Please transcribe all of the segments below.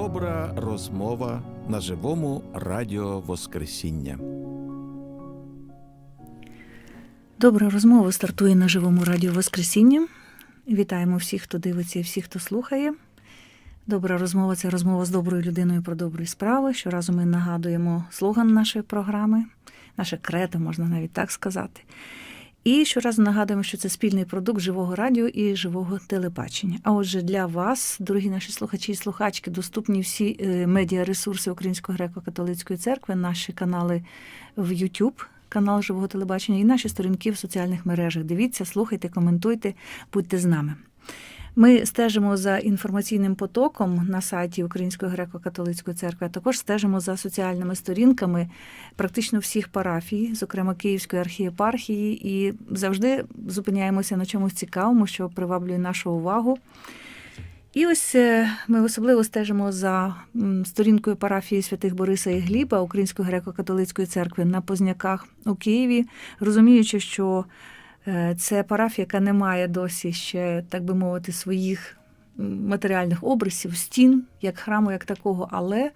Добра розмова на живому радіо Воскресіння. Добра розмова стартує на живому радіо Воскресіння. Вітаємо всіх, хто дивиться і всіх, хто слухає. Добра розмова це розмова з доброю людиною про добрі справи. Щоразу ми нагадуємо слоган нашої програми, наше кредо, можна навіть так сказати. І щоразу нагадуємо, що це спільний продукт живого радіо і живого телебачення. А отже, для вас, дорогі наші слухачі і слухачки, доступні всі е, медіаресурси Української греко-католицької церкви, наші канали в YouTube, канал живого телебачення і наші сторінки в соціальних мережах. Дивіться, слухайте, коментуйте, будьте з нами. Ми стежимо за інформаційним потоком на сайті Української греко-католицької церкви, а також стежимо за соціальними сторінками практично всіх парафій, зокрема Київської архієпархії, і завжди зупиняємося на чомусь цікавому, що приваблює нашу увагу. І ось е, ми особливо стежимо за сторінкою парафії святих Бориса і Гліба Української греко-католицької церкви на Позняках у Києві, розуміючи, що це парафія, яка не має досі ще, так би мовити, своїх матеріальних обрисів, стін, як храму, як такого, але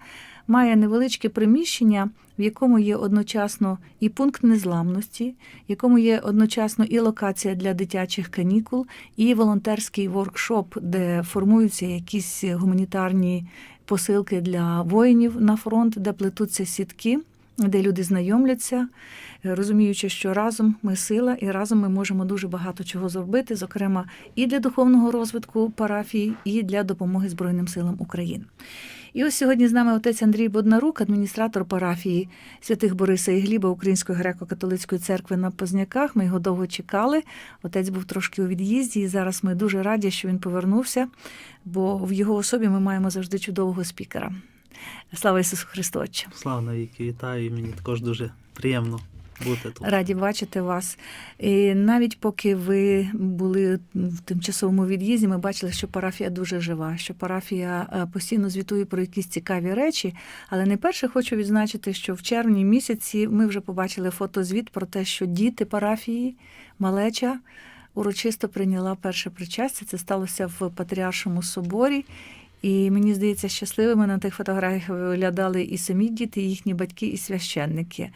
має невеличке приміщення, в якому є одночасно і пункт незламності, в якому є одночасно і локація для дитячих канікул, і волонтерський воркшоп, де формуються якісь гуманітарні посилки для воїнів на фронт, де плетуться сітки. Де люди знайомляться, розуміючи, що разом ми сила, і разом ми можемо дуже багато чого зробити, зокрема і для духовного розвитку парафії, і для допомоги Збройним силам України. І ось сьогодні з нами отець Андрій Боднарук, адміністратор парафії святих Бориса і Гліба Української греко-католицької церкви на Позняках. Ми його довго чекали. Отець був трошки у від'їзді, і зараз ми дуже раді, що він повернувся, бо в його особі ми маємо завжди чудового спікера. Слава Ісусу Христу! Отче! Слава навіки, вітаю. і Мені також дуже приємно бути тут. Раді бачити вас. І навіть поки ви були в тимчасовому від'їзді, ми бачили, що парафія дуже жива, що парафія е, постійно звітує про якісь цікаві речі. Але найперше хочу відзначити, що в червні місяці ми вже побачили фотозвіт про те, що діти парафії, малеча. Урочисто прийняла перше причастя. Це сталося в Патріаршому соборі. І мені здається, щасливими на тих фотографіях виглядали і самі діти, і їхні батьки, і священники.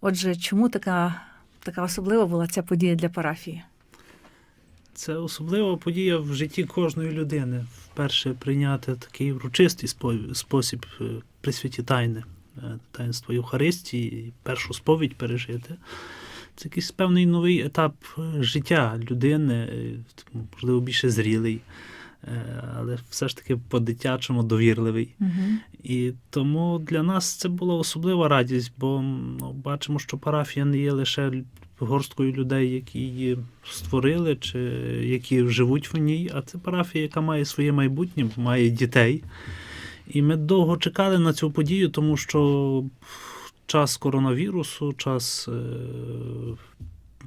Отже, чому така, така особлива була ця подія для парафії? Це особлива подія в житті кожної людини. Вперше прийняти такий урочистий спосіб е, при святі тайни, е, таїнство Євхаристії, першу сповідь пережити. Це якийсь певний новий етап е, життя людини, можливо, більше зрілий, але все ж таки по-дитячому довірливий. Угу. І тому для нас це була особлива радість, бо ну, бачимо, що парафія не є лише горсткою людей, які її створили, чи які живуть в ній, а це парафія, яка має своє майбутнє, має дітей. І ми довго чекали на цю подію, тому що час коронавірусу, час е,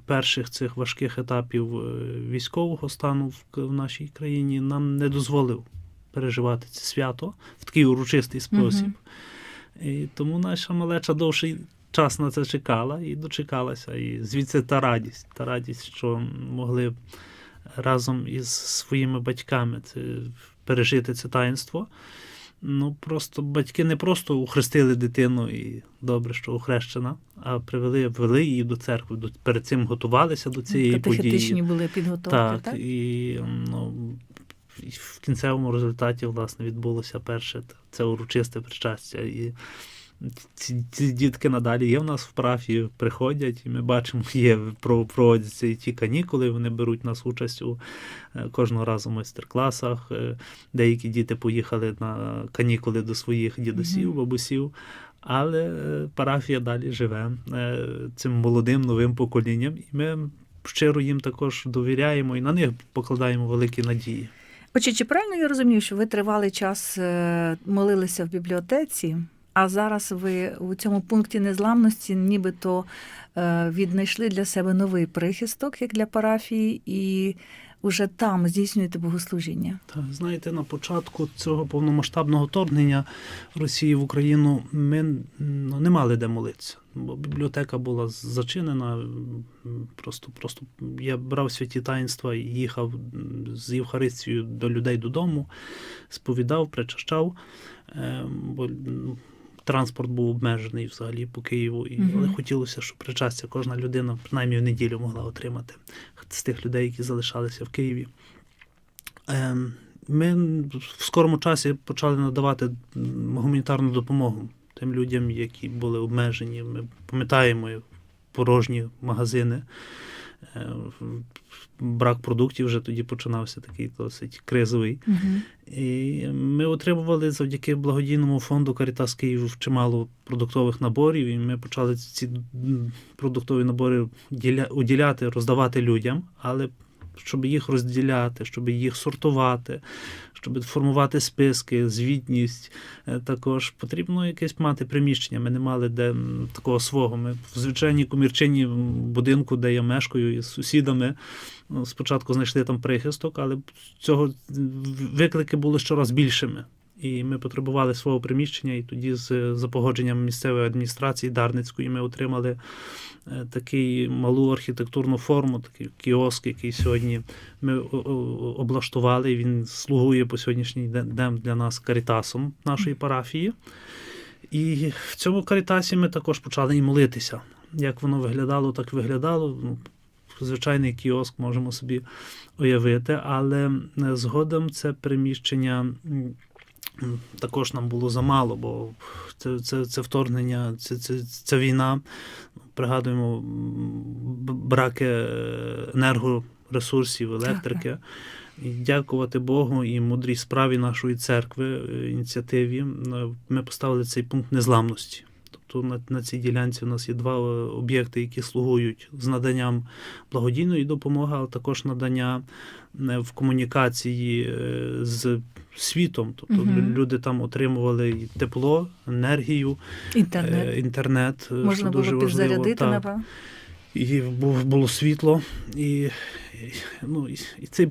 перших цих важких етапів е, військового стану в, в нашій країні нам не дозволив переживати це свято в такий урочистий спосіб. І тому наша малеча довший час на це чекала і дочекалася. І звідси та радість, та радість, що могли разом із своїми батьками це, пережити це таїнство. Ну, просто батьки не просто ухрестили дитину і добре, що ухрещена, а привели, ввели її до церкви. До, перед цим готувалися до цієї Катехетичні події. були підготовки, Так, так? і ну, і в кінцевому результаті власне відбулося перше це урочисте причастя. І ці, ці дітки надалі є в нас в парафії, приходять, і ми бачимо, є проводяться і ті канікули. Вони беруть нас участь у е, кожного разу майстер-класах. Е, Деякі діти поїхали на канікули до своїх дідусів, бабусів. Але е, парафія далі живе цим молодим новим поколінням, і ми щиро їм також довіряємо і на них покладаємо великі надії. Отже, чи правильно я розумію, що ви тривалий час молилися в бібліотеці, а зараз ви у цьому пункті незламності нібито е, віднайшли для себе новий прихисток, як для парафії, і уже там здійснюєте богослужіння. Та знаєте, на початку цього повномасштабного вторгнення Росії в Україну ми ну, не мали де молитися, бо бібліотека була зачинена. Просто, просто я брав святі таїнства і їхав з Євхаристією до людей додому, сповідав, причащав, е, бо транспорт був обмежений взагалі по Києву, і, але хотілося, щоб причастя кожна людина принаймні в неділю могла отримати з тих людей, які залишалися в Києві. Ем, Ми в скорому часі почали надавати гуманітарну допомогу тим людям, які були обмежені. Ми пам'ятаємо порожні магазини. Е, Брак продуктів вже тоді починався такий досить кризовий. Угу. І ми отримували завдяки благодійному фонду Карітас Київ чимало продуктових наборів, і ми почали ці продуктові набори діля- уділяти, роздавати людям, але щоб їх розділяти, щоб їх сортувати, щоб формувати списки, звітність, е, також потрібно якесь мати приміщення. Ми не мали де такого свого. Ми в звичайній комірчині будинку, де я мешкаю із сусідами. ну, Спочатку знайшли там прихисток, але цього виклики були щораз більшими. І ми потребували свого приміщення, і тоді з за погодженням місцевої адміністрації Дарницької ми отримали е, такий малу архітектурну форму, такий кіоск, який сьогодні ми облаштували. Він слугує по сьогоднішній день для нас карітасом нашої парафії. І в цьому карітасі ми також почали і молитися. Як воно виглядало, так виглядало. Ну, звичайний кіоск можемо собі уявити, але е, згодом це приміщення також нам було замало, бо це, це, це вторгнення, це, це, це війна. Пригадуємо браки е, енергоресурсів, електрики. І дякувати Богу і мудрій справі нашої церкви, е, ініціативі, е, ми поставили цей пункт незламності. Тобто на, на цій ділянці у нас є два об'єкти, які слугують з наданням благодійної допомоги, але також надання в комунікації з світом. Тобто угу. люди там отримували тепло, енергію, Інтернет. е, інтернет. е, Можна що дуже було важливо. підзарядити, Так напевно. і було світло. І, і, ну, і, і цей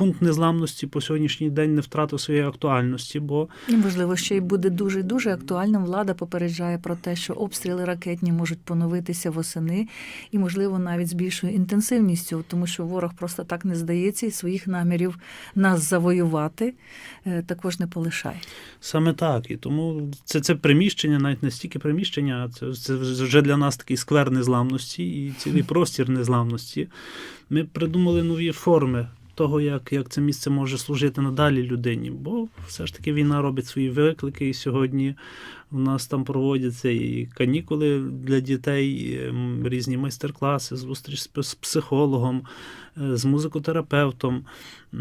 пункт незламності по сьогоднішній день не втратив своєї актуальності, бо І, можливо, ще й буде дуже дуже актуальним. Влада попереджає про те, що обстріли ракетні можуть поновитися восени, і, можливо, навіть з більшою інтенсивністю, тому що ворог просто так не здається і своїх намірів нас завоювати е, також не полишає. саме так. І тому це, це приміщення, навіть не стільки приміщення, а це, це вже для нас такий сквер незламності і цілий простір незламності. Ми придумали нові форми. Того, як, як це місце може служити надалі людині, бо все ж таки війна робить свої виклики, і сьогодні у нас там проводяться і канікули для дітей, і, різні майстер-класи, зустріч з психологом, е, з музикотерапевтом. Е,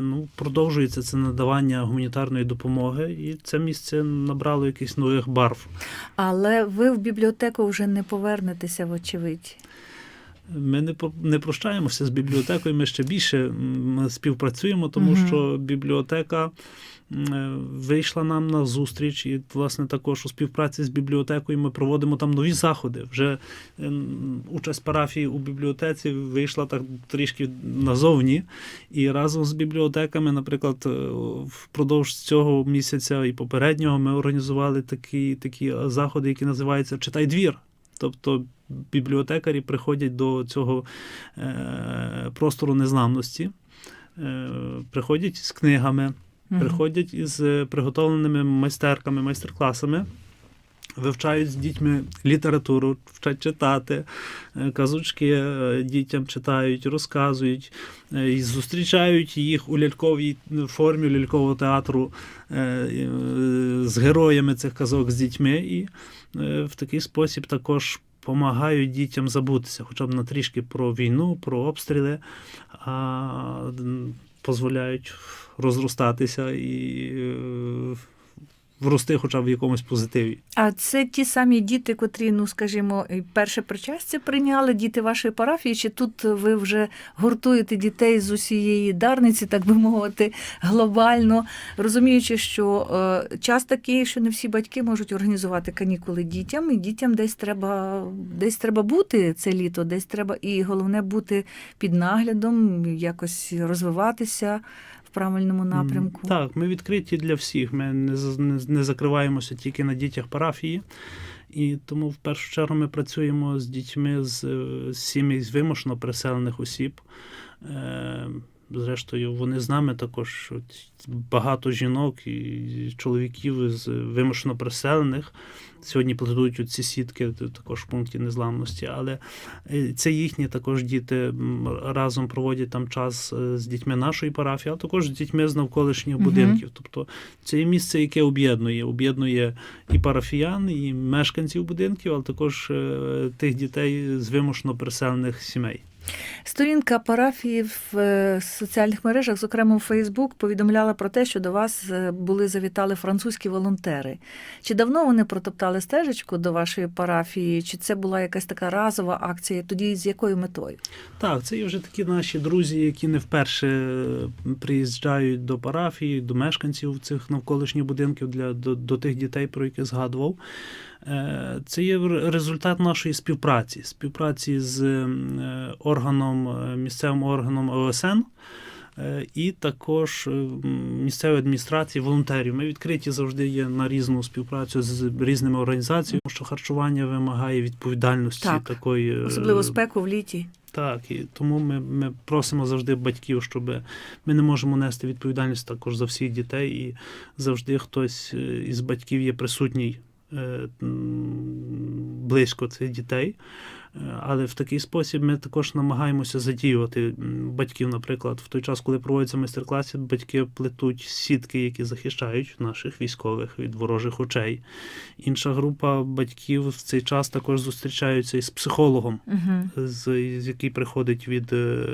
Ну, продовжується це надавання гуманітарної допомоги, і це місце набрало якихось нових барв. Але ви в бібліотеку вже не повернетеся, вочевидь. Ми не про- не прощаємося з бібліотекою. Ми ще більше співпрацюємо, тому Мгм. що бібліотека е, вийшла нам на зустріч, і власне також у співпраці з бібліотекою ми проводимо там нові заходи. Вже ем, участь парафії у бібліотеці вийшла так трішки назовні. І разом з бібліотеками, наприклад, е, впродовж цього місяця і попереднього ми організували такі, такі заходи, які називаються Читай двір. Тобто бібліотекарі приходять до цього е, простору незламності, е, приходять з книгами, приходять із е, приготовленими майстерками, майстер-класами. Вивчають з дітьми літературу, вчать читати, е, казочки е, дітям читають, розказують, е, і зустрічають їх у ляльковій формі лялькового театру з героями цих казок з дітьми. І в такий спосіб також допомагають дітям забутися, хоча б на трішки про війну, про обстріли, а дозволяють розростатися і врости хоча б в якомусь позитиві. А це ті самі діти, котрі, ну скажімо, перше причастя прийняли, діти вашої парафії, чи тут ви вже гуртуєте дітей з усієї дарниці, так би мовити, глобально, розуміючи, що е, час такий, що не всі батьки можуть організувати канікули дітям, і дітям десь треба десь треба бути це літо, десь треба, і головне бути під наглядом, якось розвиватися в правильному напрямку. Так, ми відкриті для всіх. Ми не, не, не закриваємося тільки на дітях парафії. І тому в першу чергу ми працюємо з дітьми з, е, з сімей з вимушено переселених осіб. Зрештою, вони з нами також багато жінок і чоловіків з вимушено переселених. Сьогодні плетуть ці сітки також в пункті незламності, але е, це їхні також діти разом проводять там час е, з дітьми нашої парафії, а також з дітьми з навколишніх Мгм. будинків. Тобто це є місце, яке об'єднує, об'єднує і парафіян, і мешканців будинків, але також е, тих дітей з вимушено переселених сімей. Сторінка парафії в е, соціальних мережах, зокрема у Фейсбук, повідомляла про те, що до вас е, були завітали французькі волонтери. Чи давно вони протоптали стежечку до вашої парафії? Чи це була якась така разова акція? Тоді з якою метою? Так, це є вже такі наші друзі, які не вперше приїжджають до парафії, до мешканців цих навколишніх будинків для до, до тих дітей, про які згадував. Е, Це є результат нашої співпраці, співпраці з е, органом, е, місцевим органом ОСН. І також місцевої адміністрації, волонтерів. Ми відкриті завжди є на різну співпрацю з різними організаціями, що харчування вимагає відповідальності Так. такої Особливо спеку в літі. так, і тому ми, ми просимо завжди батьків, щоб ми не можемо нести відповідальність також за всіх дітей, і завжди хтось із батьків є присутній близько цих дітей. Але в такий спосіб ми також намагаємося задіювати батьків, наприклад, в той час, коли проводяться майстер-класи, батьки плетуть сітки, які захищають наших військових від ворожих очей. Інша група батьків в цей час також зустрічаються із психологом Угу. з, з який приходить від е,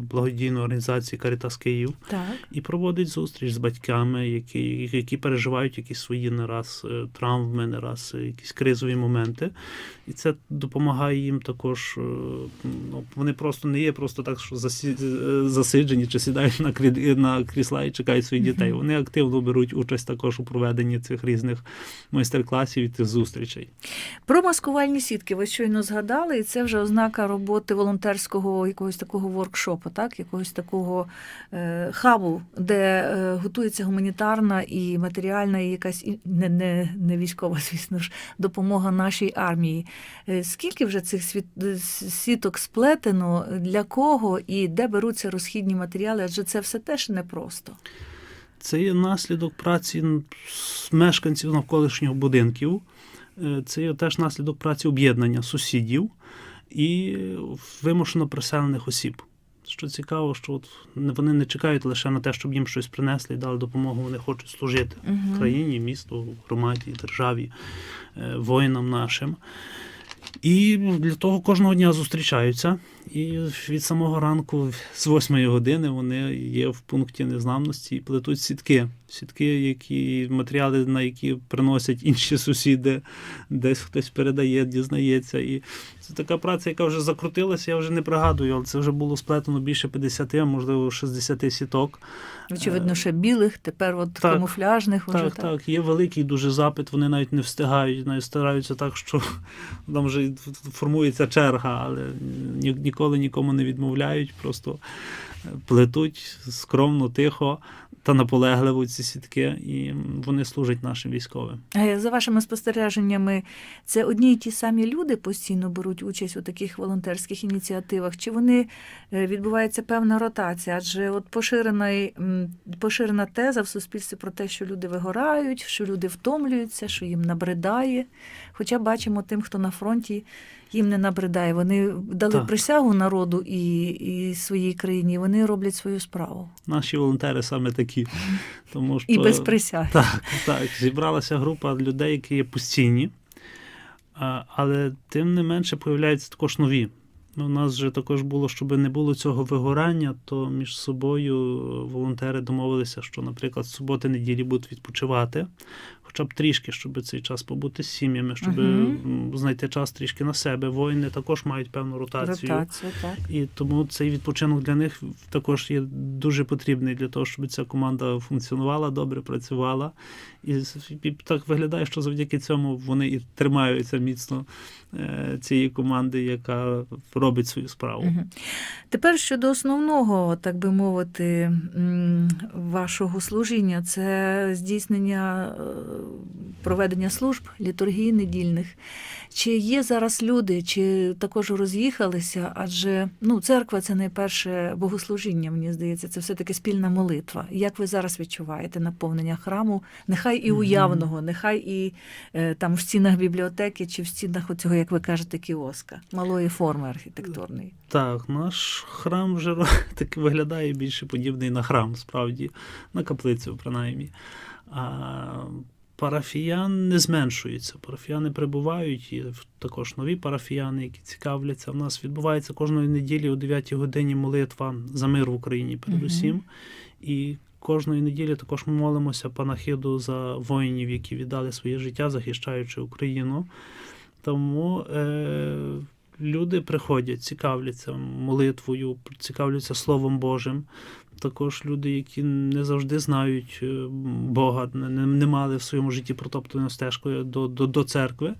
благодійної організації Карітас Київ Так. і проводить зустріч з батьками, які, які переживають якісь свої не раз е, травми, не раз е, якісь кризові моменти. І це допомагає їм також. е, Ну, вони просто не є просто так, що е, засиджені чи сідають на, на крісла і чекають своїх дітей. Вони активно беруть участь також у проведенні цих різних майстер-класів і тих зустрічей. Про маскувальні сітки ви щойно згадали, і це вже ознака роботи волонтерського якогось такого воркшопу, так? якогось такого е, хабу, де е, готується гуманітарна і матеріальна, і якась не, не, не військова, звісно ж, допомога нашій армії. Е, скільки вже цих сіток сплетено, для кого і де беруться розхідні матеріали? Адже це все теж непросто. Це є наслідок праці мешканців навколишніх будинків. Е, Це є теж наслідок праці об'єднання сусідів і вимушено переселених осіб. Що цікаво, що от вони не чекають лише на те, щоб їм щось принесли і дали допомогу. Вони хочуть служити Мгм. країні, місту, громаді, державі, е, воїнам нашим. І для того кожного дня зустрічаються. І від самого ранку, з 8 години, вони є в пункті незламності і плетуть сітки. Сітки, які матеріали, на які приносять інші сусіди, десь хтось передає, дізнається. І це така праця, яка вже закрутилася, я вже не пригадую, але це вже було сплетено більше 50, а можливо 60 сіток. Очевидно, ще білих, тепер от Так. камуфляжних уже Так, так, є великий дуже запит, вони навіть не встигають, навіть стараються так, що там вже формується черга, але ні, ніколи нікому не відмовляють, просто плетуть скромно, тихо та наполегливо ці сітки, і вони служать нашим військовим. За вашими спостереженнями, це одні й ті самі люди постійно беруть участь у таких волонтерських ініціативах? Чи вони е, відбувається певна ротація? Адже от поширена, поширена теза в суспільстві про те, що люди вигорають, що люди втомлюються, що їм набридає. Хоча бачимо тим, хто на фронті, їм не набридає. Вони дали Так. присягу народу і, і своїй країні. Вони роблять свою справу. Наші волонтери саме такі. Тому що І без присяги. Так, так. Зібралася група людей, які є постійні, але тим не менше появляються також нові. Ну, У нас же також було, щоб не було цього вигорання, то між собою волонтери домовилися, що, наприклад, суботи неділі будуть відпочивати. Хоча б трішки, щоб цей час побути з сім'ями, щоб м, знайти час трішки на себе. Воїни також мають певну ротацію. Ротацію, так. І тому цей відпочинок для них також є дуже потрібний для того, щоб ця команда функціонувала добре, працювала. І, і так виглядає, що завдяки цьому вони і тримаються міцно е, цієї команди, яка робить свою справу. Тепер щодо основного, так би мовити, вашого служіння, це здійснення е, проведення служб літургії недільних. Чи є зараз люди, чи також роз'їхалися? Адже ну, церква це найперше богослужіння, мені здається, це все-таки спільна молитва. Як ви зараз відчуваєте наповнення храму? Нехай і уявного, нехай і е, там в стінах бібліотеки, чи в стінах оцього, як ви кажете, кіоска, малої форми архітектурної. Так, наш храм вже таки виглядає більше подібний на храм, справді, на каплицю, принаймні. А парафіян не зменшується. Парафіяни прибувають, і також нові парафіяни, які цікавляться. У нас відбувається кожної неділі о 9 годині молитва за мир в Україні, передусім. Мгм. І кожної неділі також ми молимося панахиду за воїнів, які віддали своє життя, захищаючи Україну. Тому е, люди приходять, цікавляться молитвою, цікавляться Словом Божим. Також люди, які не завжди знають е, Бога, не, не- мали в своєму житті протоптаною стежкою до, до, до церкви,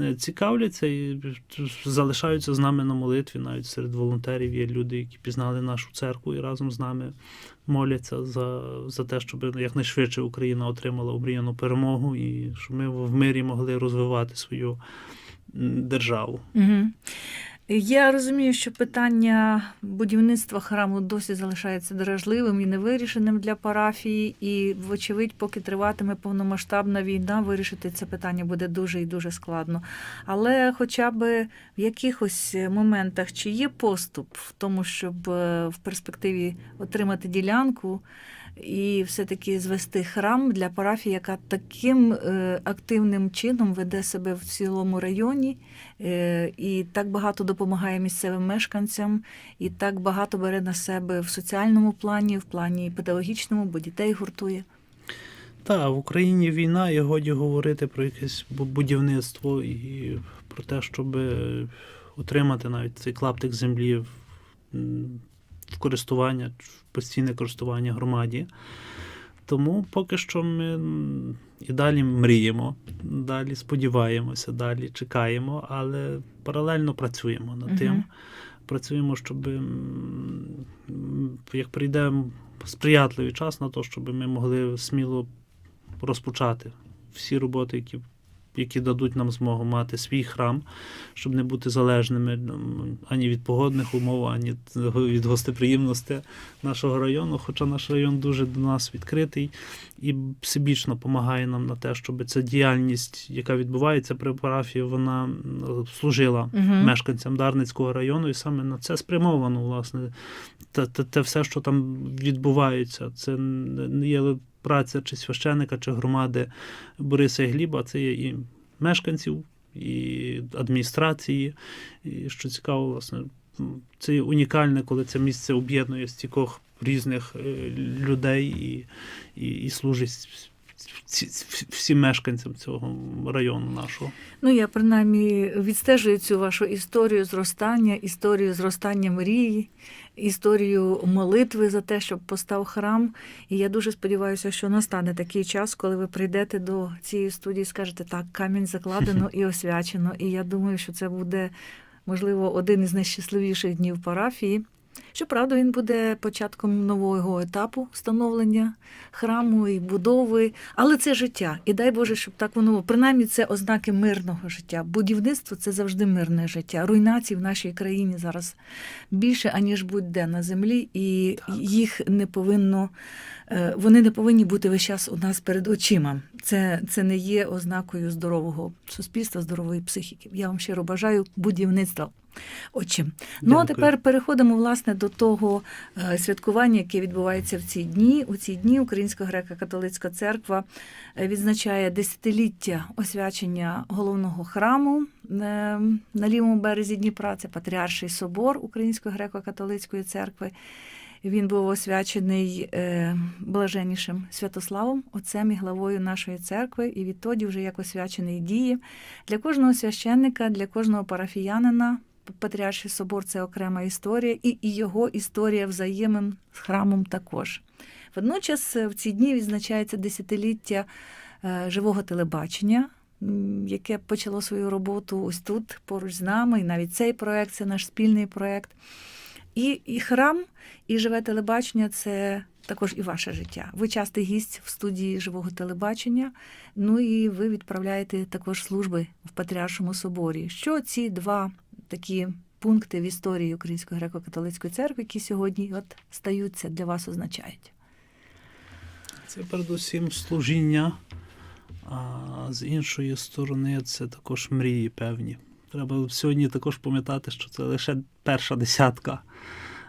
е, цікавляться і залишаються з нами на молитві. Навіть серед волонтерів є люди, які пізнали нашу церкву і разом з нами моляться за, за те, щоб якнайшвидше Україна отримала обріяну перемогу і щоб ми в мирі могли розвивати свою державу. Угу. Я розумію, що питання будівництва храму досі залишається дражливим і невирішеним для парафії, і, вочевидь, поки триватиме повномасштабна війна, вирішити це питання буде дуже і дуже складно. Але хоча б в якихось моментах чи є поступ в тому, щоб е, в перспективі отримати ділянку і все-таки звести храм для парафії, яка таким е, активним чином веде себе в цілому районі, е, і так багато допомагає місцевим мешканцям, і так багато бере на себе в соціальному плані, в плані педагогічному, бо дітей гуртує. Так, в Україні війна, і годі говорити про якесь будівництво і про те, щоб отримати навіть цей клаптик землі в, користування, постійне користування громаді. Тому поки що ми і далі мріємо, далі сподіваємося, далі чекаємо, але паралельно працюємо над тим. Працюємо, щоб як прийде сприятливий час на те, щоб ми могли сміло розпочати всі роботи, які, які дадуть нам змогу мати свій храм, щоб не бути залежними ані від погодних умов, ані від гостеприємності нашого району. Хоча наш район дуже до нас відкритий і всебічно допомагає нам на те, щоб ця діяльність, яка відбувається при парафії, вона служила Мгм. мешканцям Дарницького району, і саме на це спрямовано, власне, те, те, те все, що там відбувається. Це не є праця чи священика, чи громади Бориса Гліба, це є і мешканців, і адміністрації. І що цікаво, власне, це унікальне, коли це місце об'єднує стількох різних е, людей і, і, і служить всім мешканцям цього району нашого. Ну, я принаймні відстежую цю вашу історію зростання, історію зростання мрії, історію молитви за те, щоб постав храм. І я дуже сподіваюся, що настане такий час, коли ви прийдете до цієї студії і скажете, так, камінь закладено і освячено. І я думаю, що це буде, можливо, один із найщасливіших днів парафії. Щоправда, він буде початком нового етапу становлення храму і будови, але це життя. І дай Боже, щоб так воно було. принаймні це ознаки мирного життя. Будівництво це завжди мирне життя. Руйнацій в нашій країні зараз більше аніж будь-де на землі, і їх не повинно. е, Вони не повинні бути весь час у нас перед очима. Це, це не є ознакою здорового суспільства, здорової психіки. Я вам щиро бажаю будівництва. Отчим. Ну а тепер переходимо власне до того е, святкування, яке відбувається в ці дні. У ці дні Українська греко-католицька церква е, відзначає десятиліття освячення головного храму е, на лівому березі Дніпра. Це Патріарший собор Української греко-католицької церкви. Він був освячений е, блаженнішим Святославом, отцем і главою нашої церкви, і відтоді вже як освячений діє. Для кожного священника, для кожного парафіянина Патріарший собор це окрема історія, і, і його історія взаємин з храмом також. Водночас е, в ці дні відзначається десятиліття е, живого телебачення, яке почало свою роботу ось тут, поруч з нами. І навіть цей проект це наш спільний проект. І, і храм, і живе телебачення це також і ваше життя. Ви частий гість в студії живого телебачення. Ну і ви відправляєте також служби в Патріаршому соборі. Що ці два такі пункти в історії Української греко-католицької церкви, які сьогодні от стаються для вас, означають? Це передусім служіння, а з іншої сторони, це також мрії певні. Треба сьогодні також пам'ятати, що це лише перша десятка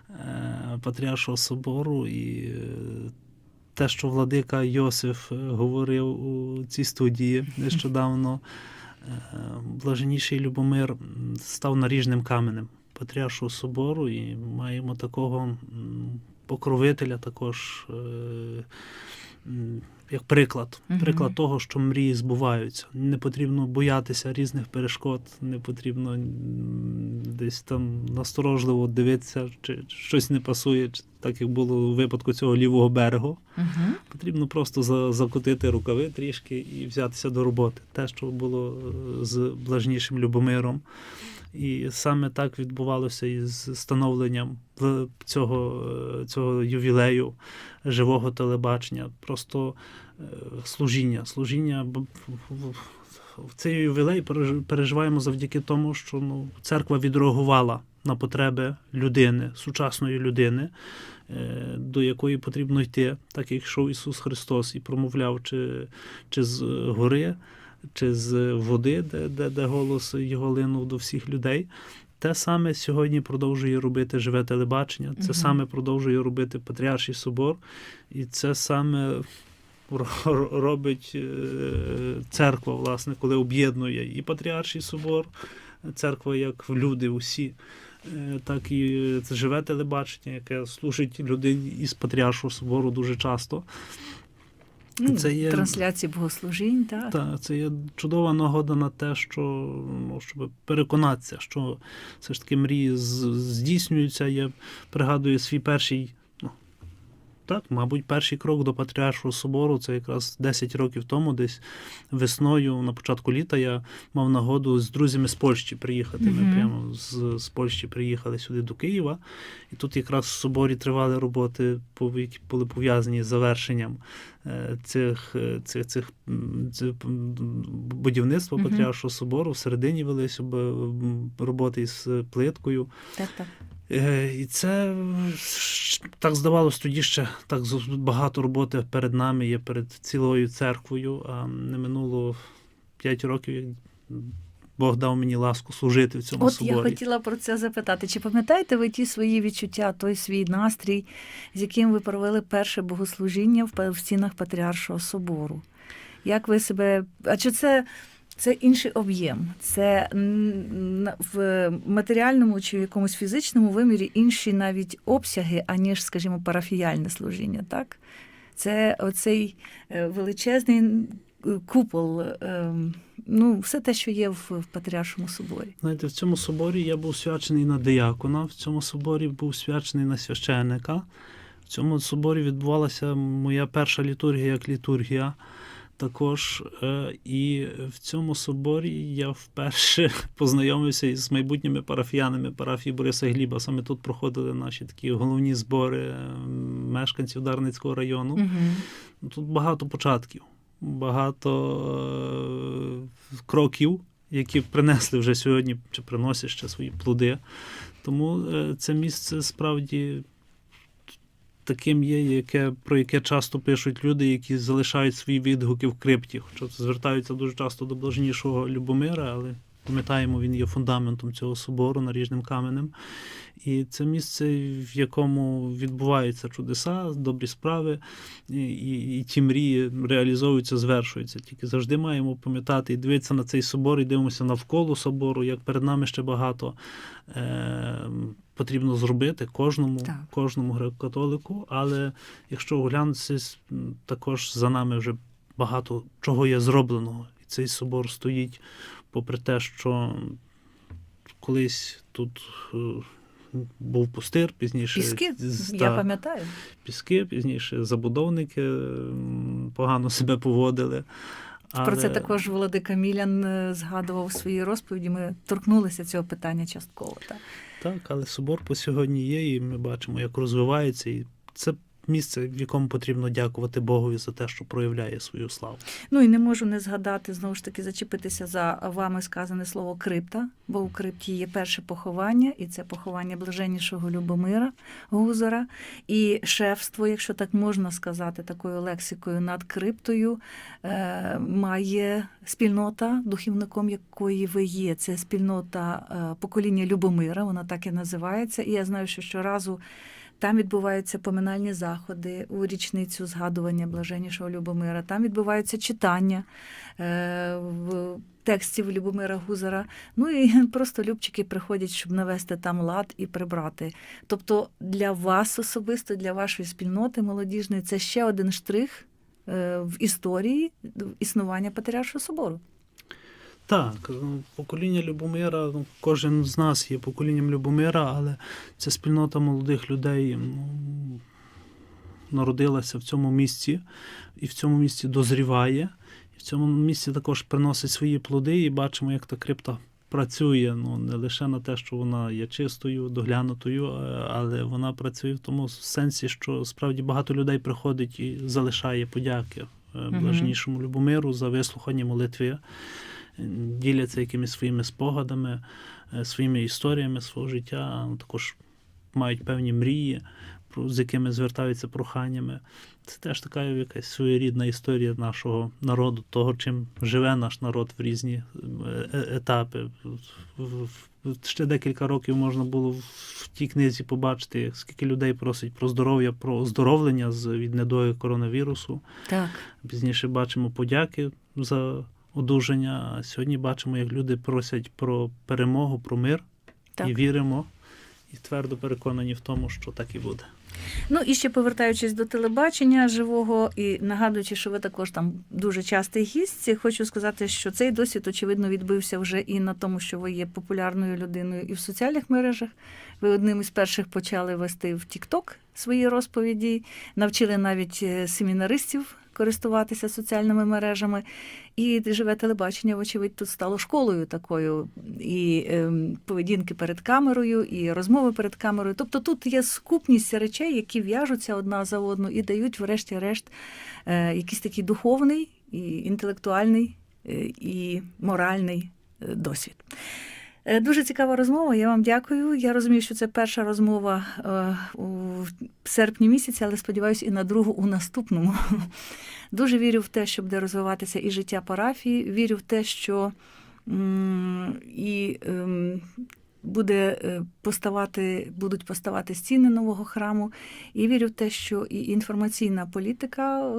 е, Патріаршого собору, і е, те, що владика Йосиф е, говорив у цій студії нещодавно, блаженніший Любомир став наріжним каменем Патріаршого собору, і маємо такого покровителя також. Як приклад, приклад того, що мрії збуваються. Не потрібно боятися різних перешкод, не потрібно десь там насторожливо дивитися, чи щось не пасує, чи так як було у випадку цього лівого берегу. Угу. Потрібно просто закотити рукави трішки і взятися до роботи. Те, що було е, з блажнішим Любомиром. І саме так відбувалося і з становленням цього, цього ювілею живого телебачення. Просто е, служіння. Служіння в- цей ювілей переж- переживаємо завдяки тому, що ну, церква відреагувала на потреби людини, сучасної людини, е, до якої потрібно йти, так як йшов Ісус Христос і промовляв чи, чи з гори, чи з води, де, де, де голос його линув до всіх людей. Те саме сьогодні продовжує робити живе телебачення, це Мгм. саме продовжує робити Патріарший собор, і це саме робить е, церква, власне, коли об'єднує і Патріарший собор, церква як люди усі, е, так і це живе телебачення, яке служить людині із Патріаршого собору дуже часто. Ну, Це є- Трансляції богослужінь, так. Та це є чудова нагода на те, що ну, щоб переконатися, що все ж таки мрії здійснюються. Я пригадую свій перший, ну так, мабуть, перший крок до Патріаршого собору. Це якраз 10 років тому, десь весною, на початку літа, я мав нагоду з друзями з Польщі приїхати. Ми прямо з, з Польщі приїхали сюди до Києва. І тут якраз в соборі тривали роботи, які були пов'язані з завершенням цих, цих, цих будівництва Мгм. Патріаршого собору. Всередині велися б, роботи із плиткою. Так, так. Е, І це так здавалось тоді ще так багато роботи перед нами є перед цілою церквою. А не минуло 5 років, як Бог дав мені ласку служити в цьому От соборі. я хотіла про це запитати. Чи пам'ятаєте ви ті свої відчуття, той свій настрій, з яким ви провели перше богослужіння в стінах Патріаршого собору? Як ви себе. А чи це, це інший об'єм? Це в матеріальному чи в якомусь фізичному вимірі інші навіть обсяги, аніж, скажімо, парафіяльне служіння, так? Це оцей е, величезний купол, е, ну, все те, що є в, в Патріаршому соборі. Знаєте, в цьому соборі я був свячений на диякона, в цьому соборі був свячений на священника. В цьому соборі відбувалася моя перша літургія як літургія. Також е, і в цьому соборі я вперше познайомився із майбутніми парафіянами парафії Бориса Гліба. Саме тут проходили наші такі головні збори мешканців Дарницького району. Угу. Тут багато початків, багато е, кроків, які принесли вже сьогодні, чи приносять ще свої плоди. Тому е, це місце справді таким є, яке, про яке часто пишуть люди, які залишають свої відгуки в крипті. Хоча звертаються дуже часто до блаженнішого Любомира, але пам'ятаємо, він є фундаментом цього собору наріжним каменем. І це місце, в якому відбуваються чудеса, добрі справи, і, і, і ті мрії реалізовуються, звершуються. Тільки завжди маємо пам'ятати і дивитися на цей собор, і дивимося навколо собору, як перед нами ще багато е, потрібно зробити кожному, Так. кожному греко-католику. Але якщо оглянутися, також за нами вже багато чого є зробленого. І цей собор стоїть, попри те, що колись тут е, був пустир, пізніше Піски, з- я пам'ятаю. піски, пізніше забудовники погано себе поводили. Про це також Володика Мілян е, згадував у своїй розповіді. Ми торкнулися цього питання частково. Так. Так, але собор по сьогодні є, і ми бачимо, як розвивається. І це місце, в якому потрібно дякувати Богові за те, що проявляє свою славу. Ну і не можу не згадати знову ж таки зачепитися за вами сказане слово крипта, бо у крипті є перше поховання, і це поховання блаженнішого Любомира Гузара. І шефство, якщо так можна сказати, такою лексикою над криптою, е, має спільнота, духівником якої ви є. Це спільнота е, покоління Любомира, вона так і називається. І я знаю, що щоразу. Там відбуваються поминальні заходи у річницю згадування блаженнішого Любомира. Там відбуваються читання е, в текстів Любомира Гузара. Ну і просто любчики приходять, щоб навести там лад і прибрати. Тобто для вас особисто, для вашої спільноти молодіжної, це ще один штрих е, в історії існування Патріаршого собору. Так, ну, покоління Любомира, ну, кожен з нас є поколінням Любомира, але ця спільнота молодих людей ну, народилася в цьому місці і в цьому місці дозріває. І в цьому місці також приносить свої плоди, і бачимо, як та крипта працює. Ну, не лише на те, що вона є чистою, доглянутою, е, але вона працює в тому сенсі, що справді багато людей приходить і залишає подяки е, блажнішому Любомиру за вислухані молитви діляться якимись своїми спогадами, е, своїми історіями свого життя, також мають певні мрії, з якими звертаються проханнями. Це теж така якась своєрідна історія нашого народу, того, чим живе наш народ в різні е, е- етапи. Ще декілька років можна було в- в тій книзі побачити, скільки людей просить про здоров'я, про оздоровлення від недої коронавірусу. Так. Пізніше бачимо подяки за одужання. Сьогодні бачимо, як люди просять про перемогу, про мир Так. і віримо, і твердо переконані в тому, що так і буде. Ну і ще повертаючись до телебачення живого і нагадуючи, що ви також там дуже частий гість, хочу сказати, що цей досвід очевидно відбився вже і на тому, що ви є популярною людиною і в соціальних мережах. Ви одним із перших почали вести в TikTok свої розповіді, навчили навіть е, семінаристів користуватися соціальними мережами. І живе телебачення, вочевидь, тут стало школою такою і ем, поведінки перед камерою, і розмови перед камерою. Тобто тут є скупність речей, які в'яжуться одна за одну і дають, врешті-решт, е, якийсь такий духовний, і інтелектуальний е, і моральний е, досвід. Е, Дуже цікава розмова. Я вам дякую. Я розумію, що це перша розмова е, у серпні місяці, але сподіваюся, і на другу у наступному. Дуже вірю в те, що буде розвиватися і життя парафії. Вірю в те, що і ем, буде е, поставати, будуть поставати стіни нового храму. І вірю в те, що і інформаційна політика е,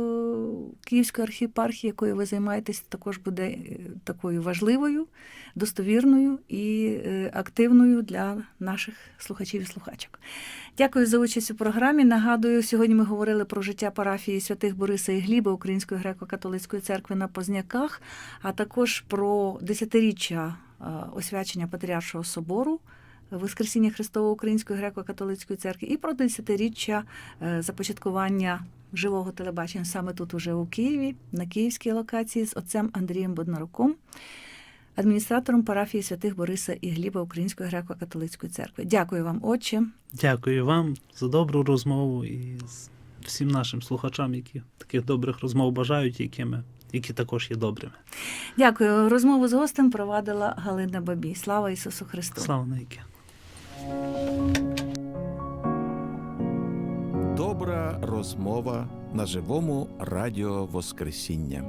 Київської архієпархії, якою ви займаєтесь, також буде е, такою важливою, достовірною і активною для наших слухачів і слухачок. Дякую за участь у програмі. Нагадую, сьогодні ми говорили про життя парафії святих Бориса і Гліба Української греко-католицької церкви на Позняках, а також про десятиріччя освячення Патріаршого собору. Воскресіння Христового Української греко-католицької церкви і про десятиріччя е, започаткування живого телебачення саме тут, уже у Києві, на київській локації з отцем Андрієм Боднаруком, адміністратором парафії святих Бориса і Гліба Української греко-католицької церкви. Дякую вам, отче. Дякую вам за добру розмову і з- всім нашим слухачам, які таких добрих розмов бажають, якими, які також є добрими. Дякую. Розмову з гостем провадила Галина Бабій. Слава Ісусу Христу! Слава навіки! Добра розмова на живому радіо Воскресіння.